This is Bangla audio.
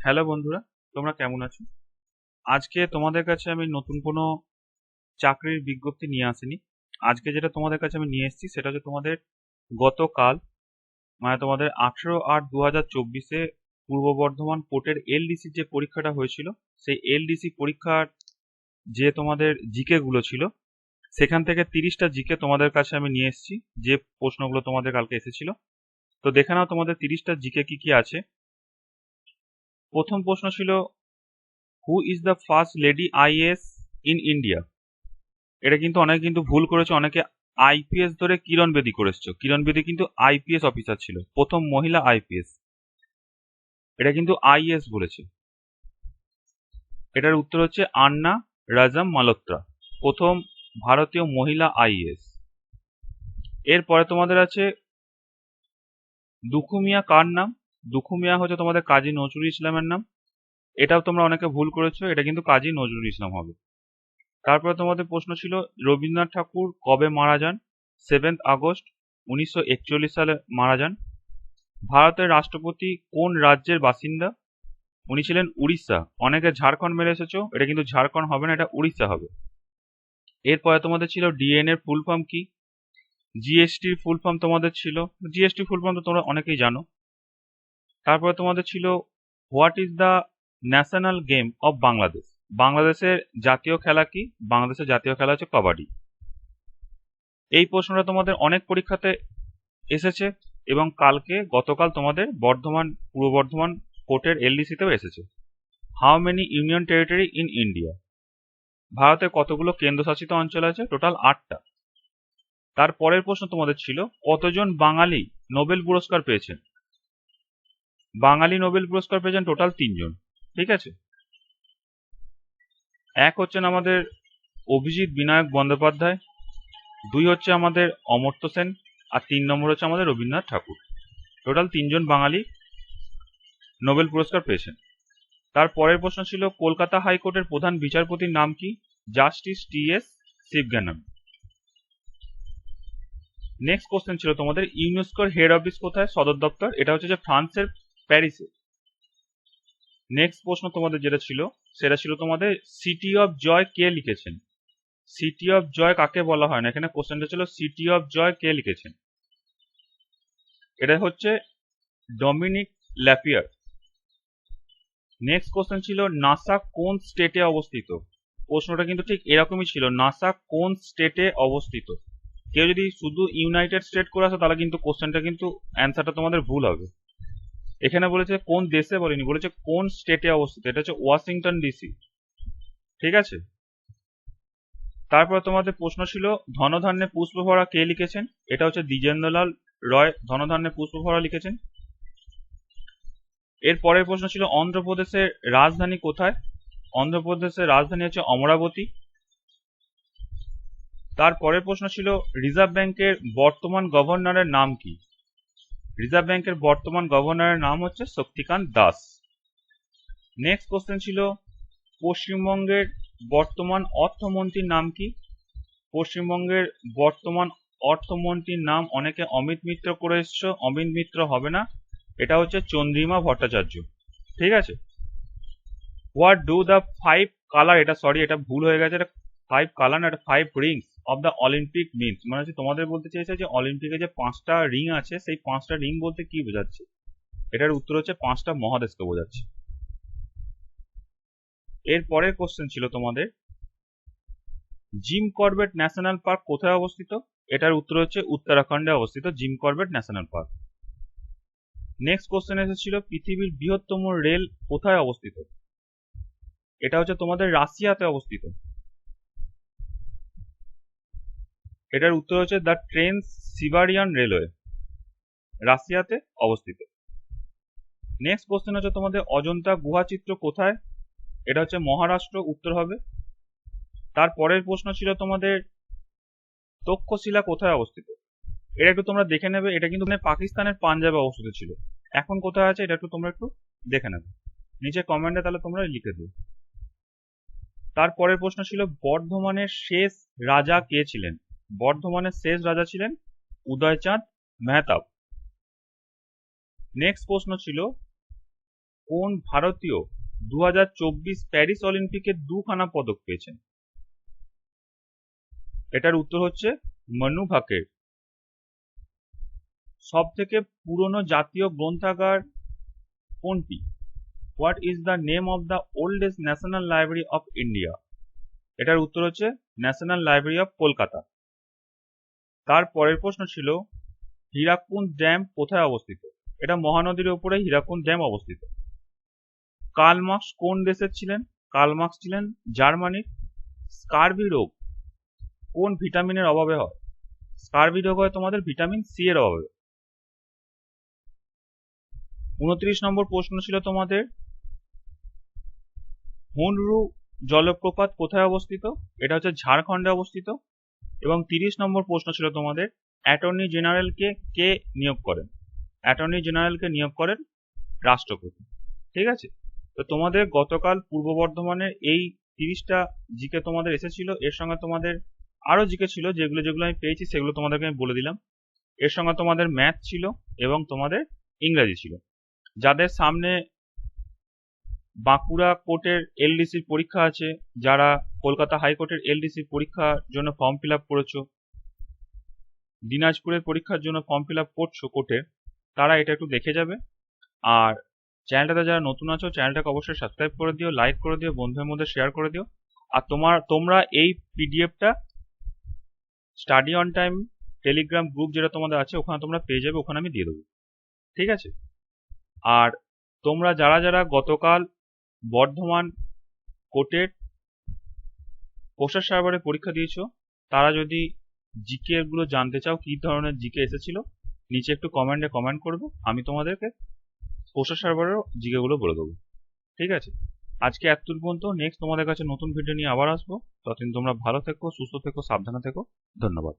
হ্যালো বন্ধুরা, তোমরা কেমন আছো? আজকে তোমাদের কাছে আমি নতুন কোনো চাকরির বিজ্ঞপ্তি নিয়ে আসিনি। আজকে যেটা তোমাদের কাছে আমি নিয়ে এসেছি সেটা হচ্ছে তোমাদের গতকাল মানে তোমাদের আঠেরো আট দু হাজার চব্বিশে পূর্ব বর্ধমান কোর্টের এলডিসির যে পরীক্ষাটা হয়েছিল, সেই এলডিসি পরীক্ষার যে তোমাদের জিকে গুলো ছিল, সেখান থেকে তিরিশটা জিকে তোমাদের কাছে আমি নিয়ে এসেছি, যে প্রশ্নগুলো তোমাদের কালকে এসেছিল। তো দেখে নাও তোমাদের তিরিশটা জিকে কি কি আছে। প্রথম প্রশ্ন ছিল who is the first lady IS in India এটা কিন্তু অনেকে কিন্তু ভুল করেছে। অনেকে আইপিএস ধরে কিরণ বেদি করেছ কিরণ বেদি কিন্তু আইপিএস অফিসার ছিল। প্রথম মহিলা আইপিএস এটা কিন্তু আইএস বলেছে। এটার উত্তর হচ্ছে আন্না রাজাম মালোত্রা প্রথম ভারতীয় মহিলা আইএস এরপরে তোমাদের আছে দুখুমিয়া কার নাম? দুখুমিয়া হচ্ছে তোমাদের কাজী নজরুল ইসলামের নাম। এটাও তোমরা অনেকে ভুল করেছ, এটা কিন্তু কাজী নজরুল ইসলাম হবে। তারপরে তোমাদের প্রশ্ন ছিল, রবীন্দ্রনাথ ঠাকুর কবে মারা যান? সেভেন্থ আগস্ট, উনিশশো একচল্লিশ সালে মারা যান। ভারতের রাষ্ট্রপতি কোন রাজ্যের বাসিন্দা? উনি ছিলেন উড়িষ্যা। অনেকে ঝাড়খণ্ড মেরে এসেছ, এটা কিন্তু ঝাড়খণ্ড হবে না, এটা উড়িষ্যা হবে। এরপরে তোমাদের ছিল ডিএন এর ফুল ফর্ম কি? জিএসটির ফুল ফর্ম তোমাদের ছিল। জিএসটি ফুল ফর্ম তো তোমরা অনেকেই জানো। তারপরে তোমাদের ছিল what is the national game of Bangladesh বাংলাদেশের জাতীয় খেলা কি? বাংলাদেশের জাতীয় খেলা হচ্ছে কবাডি। এই প্রশ্নটা তোমাদের অনেক পরীক্ষাতে এসেছে এবং কালকে গতকাল তোমাদের বর্ধমান, পূর্ব বর্ধমান কোর্টের এলডিসিতেও এসেছে। How many union territory in India ভারতে কতগুলো কেন্দ্রশাসিত অঞ্চল আছে? টোটাল আটটা। তার পরের প্রশ্ন তোমাদের ছিল, কতজন বাঙালি নোবেল পুরস্কার পেয়েছেন? বাঙালি নোবেল পুরস্কার পেয়েছেন টোটাল তিনজন। ঠিক আছে? এক হচ্ছেন আমাদের অভিজিৎ বিনায়ক বন্দ্যোপাধ্যায়, দুই হচ্ছে আমাদের অমর্ত্য সেন, আর তিন নম্বর হচ্ছে আমাদের রবীন্দ্রনাথ ঠাকুর। টোটাল তিনজন বাঙালি নোবেল পুরস্কার পেয়েছেন। তার পরের প্রশ্ন ছিল, কলকাতা হাইকোর্টের প্রধান বিচারপতির নাম কি? Justice T S Sivagnanam. Next question ছিল তোমাদের, ইউনেস্কোর হেড অফিস কোথায়? সদর দপ্তর। এটা হচ্ছে যে ফ্রান্সের প্যারিসে। নেক্সট প্রশ্ন তোমাদের যেটা ছিল, সেটা ছিল তোমাদের সিটি অফ জয় কে লিখেছেন। সিটি অফ জয় কাকে বলা হয় না? এখানে কোশ্চেনটা ছিল সিটি অফ জয় কে লিখেছেন। এটা হচ্ছে ডমিনিক ল্যাপিয়ার নেক্সট কোশ্চেন ছিল নাসা কোন স্টেটে অবস্থিত? প্রশ্নটা কিন্তু ঠিক এরকমই ছিল নাসা কোন স্টেটে অবস্থিত? কেউ যদি শুধু ইউনাইটেড স্টেট করে আসে, তাহলে কিন্তু কোশ্চেনটা কিন্তু অ্যান্সারটা তোমাদের ভুল হবে। এখানে বলেছে কোন দেশে বলেনি, বলেছে কোন স্টেটে অবস্থিত, এটা হচ্ছে ওয়াশিংটন ডিসি। ঠিক আছে? তারপর তোমাদের প্রশ্ন ছিল, ধনধান্যে পুষ্পভরা কে লিখেছেন? এটা হচ্ছে দ্বিজেন্দ্রলাল রয়, ধনধান্যে পুষ্পভরা লিখেছেন। এর পরের প্রশ্ন ছিল, অন্ধ্রপ্রদেশের রাজধানী কোথায়? অন্ধ্রপ্রদেশের রাজধানী হচ্ছে অমরাবতী। তার পরের প্রশ্ন ছিল, রিজার্ভ ব্যাংকের বর্তমান গভর্নরের নাম কি? রিজার্ভ ব্যাংকের বর্তমান গভর্নরের নাম হচ্ছে শক্তিকান্ত দাস। নেক্সট কোশ্চেন ছিল, পশ্চিমবঙ্গের বর্তমান অর্থমন্ত্রীর নাম কি? পশ্চিমবঙ্গের বর্তমান অর্থমন্ত্রীর নাম অনেকে অমিত মিত্র করে এসছো, অমিত মিত্র হবে না, এটা হচ্ছে চন্দ্রিমা ভট্টাচার্য। ঠিক আছে? What do the five colour এটা সরি এটা ভুল হয়ে গেছে, এটা ফাইভ কালার না, এটা five rings of the Olympic means মানে হচ্ছে তোমাদের বলতে চাইছে যে অলিম্পিকে যে পাঁচটা রিং আছে, সেই পাঁচটা রিং বলতে কি বোঝাচ্ছে? এটার উত্তর হচ্ছে পাঁচটা মহাদেশকে বোঝাচ্ছে। এর পরের কোশ্চেন ছিল তোমাদের জিম করবেট ন্যাশনাল পার্ক কোথায় অবস্থিত? এটার উত্তর হচ্ছে উত্তরাখণ্ডে অবস্থিত Jim Corbett national park next question এসেছিল, পৃথিবীর বৃহত্তম রেল কোথায় অবস্থিত? এটা হচ্ছে তোমাদের রাশিয়াতে অবস্থিত। এটার উত্তর হচ্ছে দ্য ট্রেন সিবারিয়ান রেলওয়ে, রাশিয়াতে অবস্থিত। নেক্সট কোশ্চেন হচ্ছে তোমাদের অজন্তা গুহাচিত্র কোথায়? এটা হচ্ছে মহারাষ্ট্র, উত্তর হবে। তার পরের প্রশ্ন ছিল তোমাদের তক্ষশিলা কোথায় অবস্থিত? এটা একটু তোমরা দেখে নেবে, এটা কিন্তু পাকিস্তানের পাঞ্জাবে অবস্থিত ছিল। এখন কোথায় আছে এটা একটু তোমরা একটু দেখে নেবে। নিচে কমেন্টে তাহলে তোমরা লিখে দেবে তারপরের প্রশ্ন ছিল বর্ধমানের শেষ রাজা কে ছিলেন? বর্ধমানের শেষ রাজা ছিলেন উদয়চাঁদ মেহতাব। নেক্সট প্রশ্ন ছিল, কোন ভারতীয় দু হাজার চব্বিশ প্যারিস অলিম্পিকে দুখানা পদক পেয়েছেন? এটার উত্তর হচ্ছে মনু ভাকের। সব থেকে পুরনো জাতীয় গ্রন্থাগার কোনটি? What is the name of the oldest national library of India এটার উত্তর হচ্ছে ন্যাশনাল লাইব্রেরি অফ কলকাতা তার পরের প্রশ্ন ছিল হীরাকুন্দ ড্যাম কোথায় অবস্থিত? এটা মহানদীর ওপরে হীরাকুন্দ ড্যাম অবস্থিত। কার্ল মার্কস কোন দেশের ছিলেন? কার্ল মার্কস ছিলেন জার্মানির স্কারভি রোগ কোন ভিটামিনের অভাবে হয়? স্কারভি রোগ হয় তোমাদের ভিটামিন সি এর অভাবে। উনত্রিশ নম্বর প্রশ্ন ছিল তোমাদের, হুনরু জলপ্রপাত কোথায় অবস্থিত? এটা হচ্ছে ঝাড়খণ্ডে অবস্থিত। এবং তিরিশ নম্বর প্রশ্ন ছিল তোমাদের, অ্যাটর্নি জেনারেলকে কে নিয়োগ করেন? অ্যাটর্নি জেনারেলকে নিয়োগ করেন রাষ্ট্রপতি। ঠিক আছে? তো তোমাদের গতকাল পূর্ব বর্ধমানের এই তিরিশটা জিকে তোমাদের এসেছিল, এর সঙ্গে তোমাদের আরও জিকে ছিল, যেগুলো যেগুলো আমি পেয়েছি সেগুলো তোমাদেরকে আমি বলে দিলাম। এর সঙ্গে তোমাদের ম্যাথ ছিল এবং তোমাদের ইংরাজি ছিল। যাদের সামনে বাঁকুড়া কোর্টের এলডিসির পরীক্ষা আছে, যারা কলকাতা হাইকোর্টের এলডিসির পরীক্ষার জন্য ফর্ম ফিল আপ করেছ, দিনাজপুরের পরীক্ষার জন্য ফর্ম ফিল আপ করছ কোর্টে, তারা এটা একটু দেখে যাবে। আর চ্যানেলটাতে যারা নতুন আছো, চ্যানেলটাকে অবশ্যই সাবস্ক্রাইব করে দিও লাইক করে দিও, বন্ধুদের মধ্যে শেয়ার করে দিও। আর তোমার, তোমরা এই পিডিএফটা study on time Telegram group যেটা তোমাদের আছে, ওখানে তোমরা পেয়ে যাবে, ওখানে আমি দিয়ে দেবো। ঠিক আছে? আর তোমরা যারা যারা গতকাল বর্ধমান কোর্টের প্রসার সার্ভারে পরীক্ষা দিয়েছ। তারা যদি জিকে গুলো জানতে চাও, কি ধরনের জিকে এসেছিল, নিচে একটু কমেন্টে কমেন্ট করবে। আমি তোমাদেরকে প্রসার সার্ভারের জিকে গুলো বলে দেবো। ঠিক আছে? আজকে এতদূর পর্যন্ত। নেক্সট তোমাদের কাছে নতুন ভিডিও নিয়ে আবার আসব। ততদিন তোমরা ভালো থেকো, সুস্থ থেকো, সাবধানে থেকো। ধন্যবাদ।